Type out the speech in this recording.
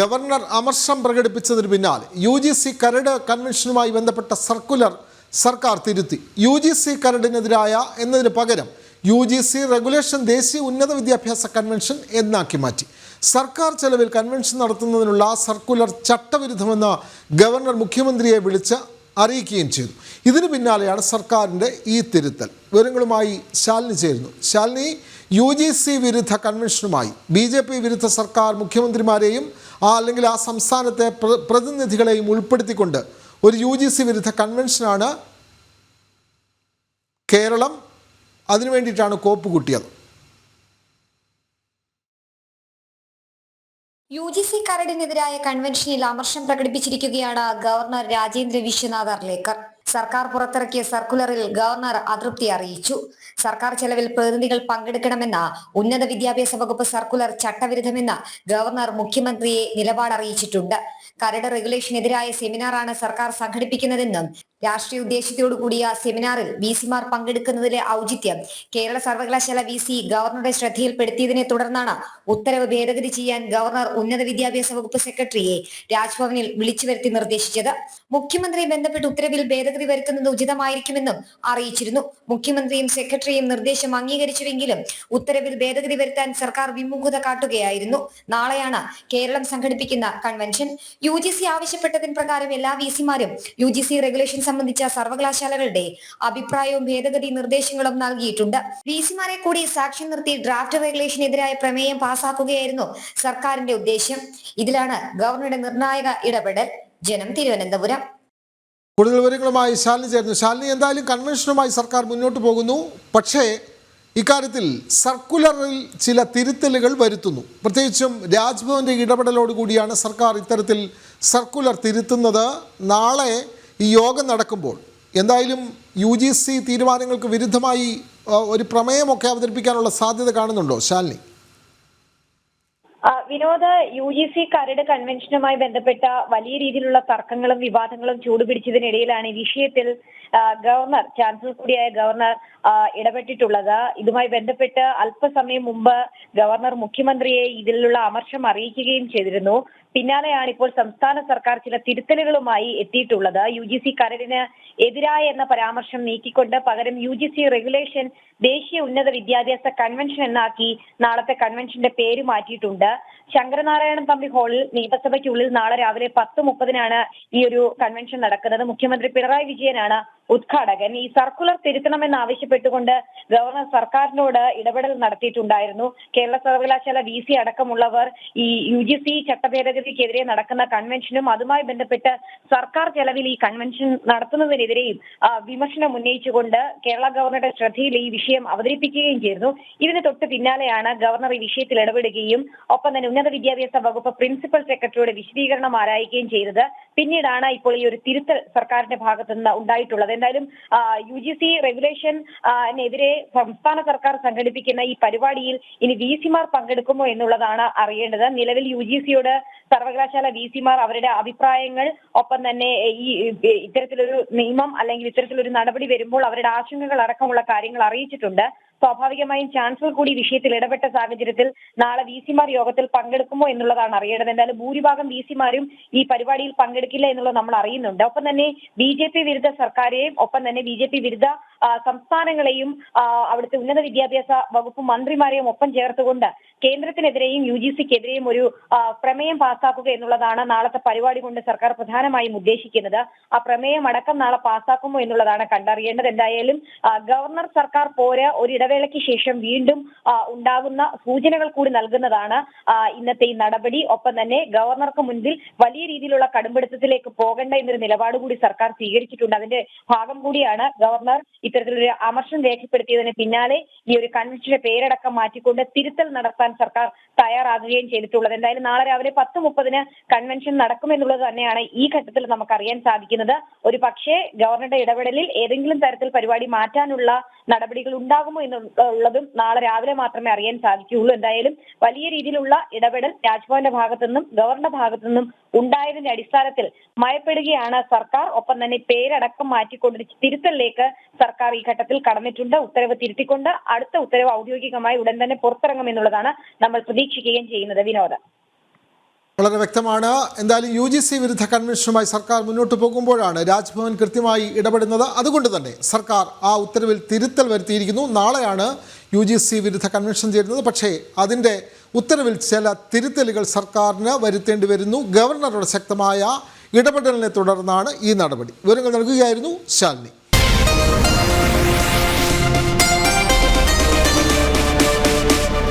Governor അമർഷം പ്രകടിപ്പിച്ചതിന് പിന്നാലെ U G C കരട് കൺവെൻഷനുമായി ബന്ധപ്പെട്ട സർക്കുലർ സർക്കാർ തിരുത്തി. യു ജി സി കരടിനെതിരായ എന്നതിന് പകരം യു ജി സി റെഗുലേഷൻ ദേശീയ ഉന്നത വിദ്യാഭ്യാസ കൺവെൻഷൻ എന്നാക്കി മാറ്റി. സർക്കാർ ചെലവിൽ കൺവെൻഷൻ നടത്തുന്നതിനുള്ള സർക്കുലർ ചട്ടവിരുദ്ധമെന്ന് ഗവർണർ മുഖ്യമന്ത്രിയെ വിളിച്ച് അറിയിക്കുകയും ചെയ്തു. ഇതിനു പിന്നാലെയാണ് സർക്കാരിന്റെ ഈ തിരുത്തൽ. വിവരങ്ങളുമായി ശാലിനി ചേരുന്നു. ശാലിനി യു ജി സി വിരുദ്ധ കൺവെൻഷനുമായി ബി ജെ പി വിരുദ്ധ സർക്കാർ മുഖ്യമന്ത്രിമാരെയും ആ അല്ലെങ്കിൽ ആ സംസ്ഥാനത്തെ പ്ര- പ്രതിനിധികളെയും ഉൾപ്പെടുത്തിക്കൊണ്ട് ഒരു യു ജി സി വിരുദ്ധ കൺവെൻഷനാണ് കേരളം. അതിനു വേണ്ടിയിട്ടാണ് കോപ്പ് കൂട്ടിയത്. യു ജി സി കരടിനെതിരായ കൺവെൻഷനിൽ അമർഷം പ്രകടിപ്പിച്ചിരിക്കുകയാണ് ഗവർണർ രാജേന്ദ്ര വിശ്വനാഥ് അർലേക്കർ. സർക്കാർ പുറത്തിറക്കിയ സർക്കുലറിൽ ഗവർണർ അതൃപ്തി അറിയിച്ചു. സർക്കാർ ചെലവിൽ പ്രതിനിധികൾ പങ്കെടുക്കണമെന്ന ഉന്നത വിദ്യാഭ്യാസ വകുപ്പ് സർക്കുലർ ചട്ടവിരുദ്ധമെന്ന് ഗവർണർ മുഖ്യമന്ത്രിയെ നിലപാട് അറിയിച്ചിട്ടുണ്ട് കരട് റെഗുലേഷനെതിരായ സെമിനാറാണ് സർക്കാർ സംഘടിപ്പിക്കുന്നതെന്നും രാഷ്ട്രീയ ഉദ്ദേശത്തോടു കൂടിയ സെമിനാറിൽ വി സിമാർ പങ്കെടുക്കുന്നതിലെ ഔചിത്യം കേരള സർവകലാശാല വി സി ഗവർണറുടെ ശ്രദ്ധയിൽപ്പെടുത്തിയതിനെ തുടർന്നാണ് ഉത്തരവ് ഭേദഗതി ചെയ്യാൻ ഗവർണർ ഉന്നത വിദ്യാഭ്യാസ വകുപ്പ് സെക്രട്ടറിയെ രാജ്ഭവനിൽ വിളിച്ചു വരുത്തി നിർദ്ദേശിച്ചത്. മുഖ്യമന്ത്രിയെ ബന്ധപ്പെട്ട് ഉത്തരവിൽ ഭേദഗതി വരുത്തുന്നത് ഉചിതമായിരിക്കുമെന്നും അറിയിച്ചിരുന്നു. മുഖ്യമന്ത്രിയും സെക്രട്ടറിയും നിർദ്ദേശം അംഗീകരിച്ചുവെങ്കിലും ഉത്തരവിൽ ഭേദഗതി വരുത്താൻ സർക്കാർ വിമുഖത കാട്ടുകയായിരുന്നു. നാളെയാണ് കേരളം സംഘടിപ്പിക്കുന്ന കൺവെൻഷൻ. യു ആവശ്യപ്പെട്ടതിന് പ്രകാരം എല്ലാ വി സിമാരും യു ജി സി റെഗുലേഷൻ സംബന്ധിച്ച സർവകലാശാലകളുടെ അഭിപ്രായവും ഭേദഗതി നിർദ്ദേശങ്ങളും നൽകിയിട്ടുണ്ട്. വി സിമാരെ കൂടി സാക്ഷ്യം നിർത്തി ഡ്രാഫ്റ്റ് റെഗുലേഷനെതിരായ പ്രമേയം പാസാക്കുകയായിരുന്നു സർക്കാരിന്റെ ഉദ്ദേശ്യം. ഇതിലാണ് ഗവർണറുടെ നിർണായക ഇടപെടൽ. ജനം തിരുവനന്തപുരം. കൂടുതൽ വിവരങ്ങളുമായി ശാലിനി ചേർന്നു ശാലിനി എന്തായാലും കൺവെൻഷനുമായി സർക്കാർ മുന്നോട്ട് പോകുന്നു. പക്ഷേ ഇക്കാര്യത്തിൽ സർക്കുലറിൽ ചില തിരുത്തലുകൾ വരുത്തുന്നു. പ്രത്യേകിച്ചും രാജ്ഭവന്റെ ഇടപെടലോടുകൂടിയാണ് സർക്കാർ ഇത്തരത്തിൽ സർക്കുലർ തിരുത്തുന്നത്. നാളെ ഈ യോഗം നടക്കുമ്പോൾ എന്തായാലും യു ജി സി തീരുമാനങ്ങൾക്ക് വിരുദ്ധമായി ഒരു പ്രമേയമൊക്കെ അവതരിപ്പിക്കാനുള്ള സാധ്യത കാണുന്നുണ്ടോ ശാലിനി? വിനോദ യു ജി സി കരട് കൺവെൻഷനുമായി ബന്ധപ്പെട്ട വലിയ രീതിയിലുള്ള തർക്കങ്ങളും വിവാദങ്ങളും ചൂടുപിടിച്ചതിനിടയിലാണ് ഈ വിഷയത്തിൽ ഗവർണർ ചാൻസലർ കൂടിയായ ഗവർണർ ഇടപെട്ടിട്ടുള്ളത്. ഇതുമായി ബന്ധപ്പെട്ട് അല്പസമയം മുമ്പ് ഗവർണർ മുഖ്യമന്ത്രിയെ ഇതിലുള്ള അമർഷം അറിയിക്കുകയും ചെയ്തിരുന്നു. പിന്നാലെയാണ് ഇപ്പോൾ സംസ്ഥാന സർക്കാർ ചില തിരുത്തലുകളുമായി എത്തിയിട്ടുള്ളത്. യു ജി സി കരടിന് എതിരായ എന്ന പരാമർശം നീക്കിക്കൊണ്ട് പകരം യു ജി സി റെഗുലേഷൻ ദേശീയ ഉന്നത വിദ്യാഭ്യാസ കൺവെൻഷൻ എന്നാക്കി നാളത്തെ കൺവെൻഷന്റെ പേര് മാറ്റിയിട്ടുണ്ട്. ശങ്കരനാരായണൻ തമ്പി ഹാളിൽ നിയമസഭയ്ക്കുള്ളിൽ നാളെ രാവിലെ പത്ത് മുപ്പതിനാണ് ഈ ഒരു കൺവെൻഷൻ നടക്കുന്നത്. മുഖ്യമന്ത്രി പിണറായി വിജയനാണ് ഉദ്ഘാടകൻ. ഈ സർക്കുലർ തിരുത്തണമെന്ന് ആവശ്യപ്പെട്ടുകൊണ്ട് ഗവർണർ സർക്കാരിനോട് ഇടപെടൽ നടത്തിയിട്ടുണ്ടായിരുന്നു. കേരള സർവകലാശാല വി സി അടക്കമുള്ളവർ ഈ യു ജി സി ചട്ടഭേദഗതിക്കെതിരെ നടക്കുന്ന കൺവെൻഷനും അതുമായി ബന്ധപ്പെട്ട് സർക്കാർ ചെലവിൽ ഈ കൺവെൻഷൻ നടത്തുന്നതിനെതിരെയും വിമർശനം ഉന്നയിച്ചുകൊണ്ട് കേരള ഗവർണറുടെ ശ്രദ്ധയിൽ ഈ വിഷയം അവതരിപ്പിക്കുകയും ചെയ്തിരുന്നു. ഇതിന് തൊട്ട് പിന്നാലെയാണ് ഗവർണർ ഈ വിഷയത്തിൽ ഇടപെടുകയും ഒപ്പം തന്നെ ഉന്നത വിദ്യാഭ്യാസ വകുപ്പ് പ്രിൻസിപ്പൽ സെക്രട്ടറിയുടെ വിശദീകരണം ആരായിക്കുകയും ചെയ്തത്. പിന്നീടാണ് ഇപ്പോൾ ഈ ഒരു തിരുത്തൽ സർക്കാരിന്റെ ഭാഗത്തുനിന്ന് ഉണ്ടായിട്ടുള്ളത്. എന്തായാലും യു ജി സി റെഗുലേഷനെതിരെ സംസ്ഥാന സർക്കാർ സംഘടിപ്പിക്കുന്ന ഈ പരിപാടിയിൽ ഇനി വി സിമാർ പങ്കെടുക്കുമോ എന്നുള്ളതാണ് അറിയേണ്ടത്. നിലവിൽ യു ജി സിയോട് സർവകലാശാല വി സിമാർ അവരുടെ അഭിപ്രായങ്ങൾ ഒപ്പം തന്നെ ഈ ഇത്തരത്തിലൊരു നിയമം അല്ലെങ്കിൽ ഇത്തരത്തിലൊരു നടപടി വരുമ്പോൾ അവരുടെ ആശങ്കകൾ അടക്കമുള്ള കാര്യങ്ങൾ അറിയിച്ചിട്ടുണ്ട്. സ്വാഭാവികമായും ചാൻസലർ കൂടി വിഷയത്തിൽ ഇടപെട്ട സാഹചര്യത്തിൽ നാളെ വി സിമാർ യോഗത്തിൽ പങ്കെടുക്കുമോ എന്നുള്ളതാണ് അറിയേണ്ടത്. എന്തായാലും ഭൂരിഭാഗം വി സിമാരും ഈ പരിപാടിയിൽ പങ്കെടുക്കില്ല എന്നുള്ളത് നമ്മൾ അറിയുന്നുണ്ട്. ഒപ്പം തന്നെ ബി ജെ പി വിരുദ്ധ സർക്കാരെയും ഒപ്പം തന്നെ ബി ജെ പി വിരുദ്ധ സംസ്ഥാനങ്ങളെയും അവിടുത്തെ ഉന്നത വിദ്യാഭ്യാസ വകുപ്പ് മന്ത്രിമാരെയും ഒപ്പം ചേർത്തുകൊണ്ട് കേന്ദ്രത്തിനെതിരെയും യു ജി സിക്കെതിരെയും ഒരു പ്രമേയം പാസാക്കുക എന്നുള്ളതാണ് നാളത്തെ പരിപാടി കൊണ്ട് സർക്കാർ പ്രധാനമായും ഉദ്ദേശിക്കുന്നത്. ആ പ്രമേയം അടക്കം നാളെ പാസാക്കുമോ എന്നുള്ളതാണ് കണ്ടറിയേണ്ടത്. എന്തായാലും ഗവർണർ സർക്കാർ പോര് ഒരു ഇടവേളയ്ക്ക് ശേഷം വീണ്ടും ഉണ്ടാകുന്ന സൂചനകൾ കൂടി നൽകുന്നതാണ് ഇന്നത്തെ ഈ നടപടി. ഒപ്പം തന്നെ ഗവർണർക്ക് മുൻപിൽ വലിയ രീതിയിലുള്ള കടുംപിടുത്തത്തിലേക്ക് പോകേണ്ട എന്നൊരു നിലപാട് കൂടി സർക്കാർ സ്വീകരിച്ചിട്ടുണ്ട്. അതിന്റെ ഭാഗം കൂടിയാണ് ഗവർണർ ഇത്തരത്തിലൊരു അമർഷം രേഖപ്പെടുത്തിയതിന് പിന്നാലെ ഈ ഒരു കൺവെൻഷന്റെ പേരടക്കം മാറ്റിക്കൊണ്ട് തിരുത്തൽ നടത്താൻ സർക്കാർ തയ്യാറാകുകയും ചെയ്തിട്ടുള്ളത്. എന്തായാലും നാളെ രാവിലെ പത്ത് മുപ്പതിന് കൺവെൻഷൻ നടക്കുമെന്നുള്ളത് തന്നെയാണ് ഈ ഘട്ടത്തിൽ നമുക്ക് അറിയാൻ സാധിക്കുന്നത്. ഒരു പക്ഷേ ഗവർണറുടെ ഇടപെടലിൽ ഏതെങ്കിലും തരത്തിൽ പരിപാടി മാറ്റാനുള്ള നടപടികൾ ഉണ്ടാകുമോ എന്നുള്ളതും നാളെ രാവിലെ മാത്രമേ അറിയാൻ സാധിക്കുകയുള്ളൂ. എന്തായാലും വലിയ രീതിയിലുള്ള ഇടപെടൽ രാജ്ഭവന്റെ ഭാഗത്തു നിന്നും ഗവർണറുടെ ഭാഗത്തു നിന്നും ഉണ്ടായതിന്റെ അടിസ്ഥാനത്തിൽ മയപ്പെടുകയാണ് സർക്കാർ. ഒപ്പം തന്നെ പേരടക്കം മാറ്റിക്കൊണ്ട് തിരുത്തലിലേക്ക് സർക്കാർ ഈ ഘട്ടത്തിൽ കടന്നിട്ടുണ്ട്. ഉത്തരവ് തിരുത്തിക്കൊണ്ട് അടുത്ത ഉത്തരവ് ഔദ്യോഗികമായി ഉടൻ തന്നെ പുറത്തിറങ്ങുമെന്നുള്ളതാണ് നമ്മൾ പ്രതീക്ഷിക്കുകയും ചെയ്യുന്നത്. വിനോദ. വളരെ വ്യക്തമാണ്. എന്തായാലും യു ജി സി വിരുദ്ധ കൺവെൻഷനുമായി സർക്കാർ മുന്നോട്ട് പോകുമ്പോഴാണ് രാജ്ഭവൻ കൃത്യമായി ഇടപെടുന്നത്. അതുകൊണ്ട് തന്നെ സർക്കാർ ആ ഉത്തരവിൽ തിരുത്തൽ വരുത്തിയിരിക്കുന്നു. നാളെയാണ് യു ജി സി വിരുദ്ധ കൺവെൻഷൻ ചേരുന്നത്. പക്ഷേ അതിന്റെ ഉത്തരവിൽ ചില തിരുത്തലുകൾ സർക്കാരിന് വരുത്തേണ്ടി വരുന്നു. ഗവർണറുടെ ശക്തമായ ഇടപെടലിനെ തുടർന്നാണ് ഈ നടപടി. വിവരങ്ങൾ നൽകുകയായിരുന്നു ശാലിനി.